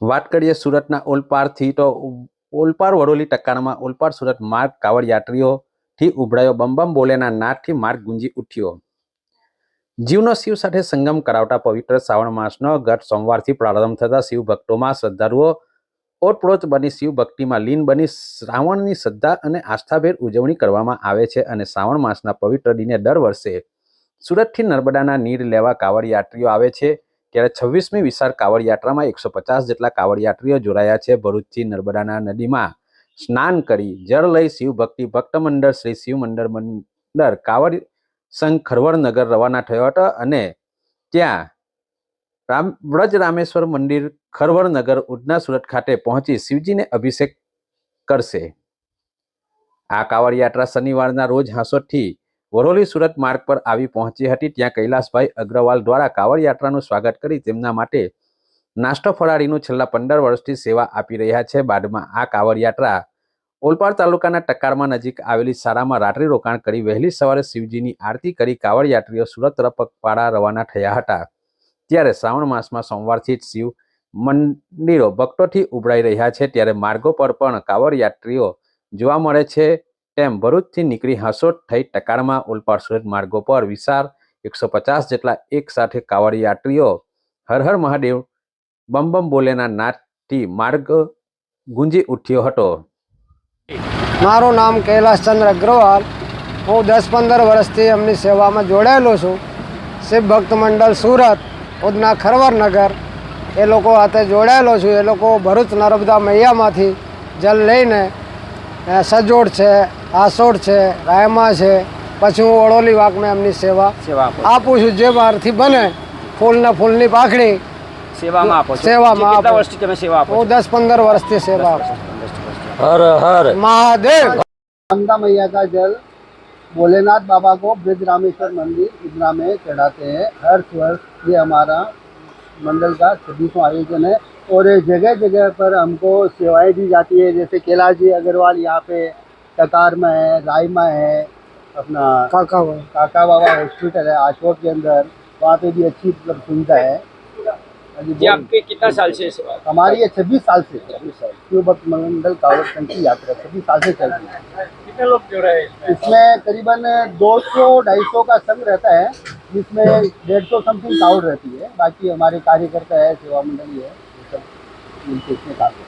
વાત કરીએ સુરતના ઓલપારથી તો ઓલપાર વડોલી ટક્કાણમાં ઓલપાર સુરત માર્ગ કાવડ યાત્રીઓથી ઉભરાયો બમ બમ બોલેના નાદથી માર્ગ ગુંજી ઉઠ્યો. જીવનો શિવ સાથે સંગમ કરાવતા પવિત્ર શ્રાવણ માસનો ગત સોમવારથી પ્રારંભ થતા શિવ ભક્તોમાં શ્રદ્ધાળુઓ ઓતપ્રોત બની શિવ ભક્તિમાં લીન બની શ્રાવણની શ્રદ્ધા અને આસ્થાભેર ઉજવણી કરવામાં આવે છે અને શ્રાવણ માસના પવિત્ર દિને દર વર્ષે સુરતથી નર્મદાના નીર લેવા કાવડ યાત્રીઓ આવે છે. ત્યારે છવ્વીસમી વિશાળ કાવડ યાત્રામાં એકસો પચાસ જેટલા કાવડ યાત્રીઓ જોડાયા છે ભરૂચથી નર્મદાના નદીમાં. સ્નાન કરી જળ લઈ શિવ ભક્તિ ભક્ત મંડળ શ્રી શિવ મંડળ મંડળ કાવડ સંઘ ખરવડનગર રવાના થયો હતો અને ત્યાં રામ વ્રજ રામેશ્વર મંદિર ખરવડનગર ઉડના સુરત ખાતે પહોંચી શિવજીને અભિષેક કરશે. આ કાવડ યાત્રા શનિવારના રોજ હાંસોદથી વરોલી સુરત માર્ગ પર આવી પહોંચી હતી ત્યાં કૈલાસભાઈ અગ્રવાલ દ્વારા કાવડ યાત્રાનું સ્વાગત કરી તેમના માટે નાસ્તો ફરાળીનું છેલ્લા પંદર વર્ષથી સેવા આપી રહ્યા છે. બાદમાં આ કાવડ યાત્રા ઓલપાડ તાલુકાના ટકારમાં નજીક આવેલી શાળામાં રાત્રિ રોકાણ કરી વહેલી સવારે શિવજીની આરતી કરી કાવડ યાત્રીઓ સુરત તરફ રવાના થયા હતા. ત્યારે શ્રાવણ માસમાં સોમવારથી જ શિવ મંદિરો ભક્તોથી ઉભરાઈ રહ્યા છે. ત્યારે માર્ગો પર પણ કાવડ યાત્રીઓ જોવા મળે છે. તેમ ભરૂચથી નીકળી હાંસોટ થઈ ટકારમાં ઓલપાડ સુરત માર્ગો પર વિશાળ એકસો પચાસ જેટલા એક સાથે કાવડ યાત્રીઓ હર હર મહાદેવ બમ બમ બોલેના નાદથી માર્ગ ગુંજી ઉઠ્યો હતો. મારું નામ કૈલાસચંદ્ર અગ્રવાલ. હું દસ પંદર વર્ષથી એમની સેવામાં જોડાયેલો છું. શિવ ભક્ત મંડળ સુરત, ઉધના ખરવરનગર એ લોકો હાથે જોડાયેલો છું. એ લોકો ભરૂચ નર્મદા મૈયામાંથી જલ લઈને સજોડ છે. આસોડ છે રાયમા છે પછી હું વડોલી વાંકમાં એમની સેવા સેવા આપો આપું છું જે મારથી બને ફૂલને ફૂલની પાખડી સેવામાં આપો છો સેવામાં કેટલા આપો. વર્ષથી તમે સેવા આપો હું દસ પંદર વર્ષથી સેવા આપું હર હર મહાદેવ गंगा मैया का जल भोलेनाथ बाबा को ब्रज रामेश्वर मंदिर इतना में चढ़ाते हैं हर वर्ष ये हमारा मंडल का छब्बीसवां आयोजन है और ये जगह जगह पर हमको सेवाएं दी जाती है जैसे कैलाश जी अग्रवाल यहाँ पे ककार में है रायमा है अपना काका बाबा। काका बाबा हॉस्पिटल है आशोक के अंदर वहाँ पे भी अच्छी मतलब सुविधा है। हाँ जी आपके कितना साल से हमारी है छब्बीस साल से। छब्बीस साल। मंडल कावर की यात्रा छब्बीस साल से चल रही है। कितने लोग जुड़ रहे हैं इसमें करीबन दो सौ ढाई सौ का संघ रहता है जिसमें डेढ़ सौ समथिंग कावड़ रहती है। बाकी हमारे कार्यकर्ता है सेवा मंडली है ये सब इसमें काफ़ी।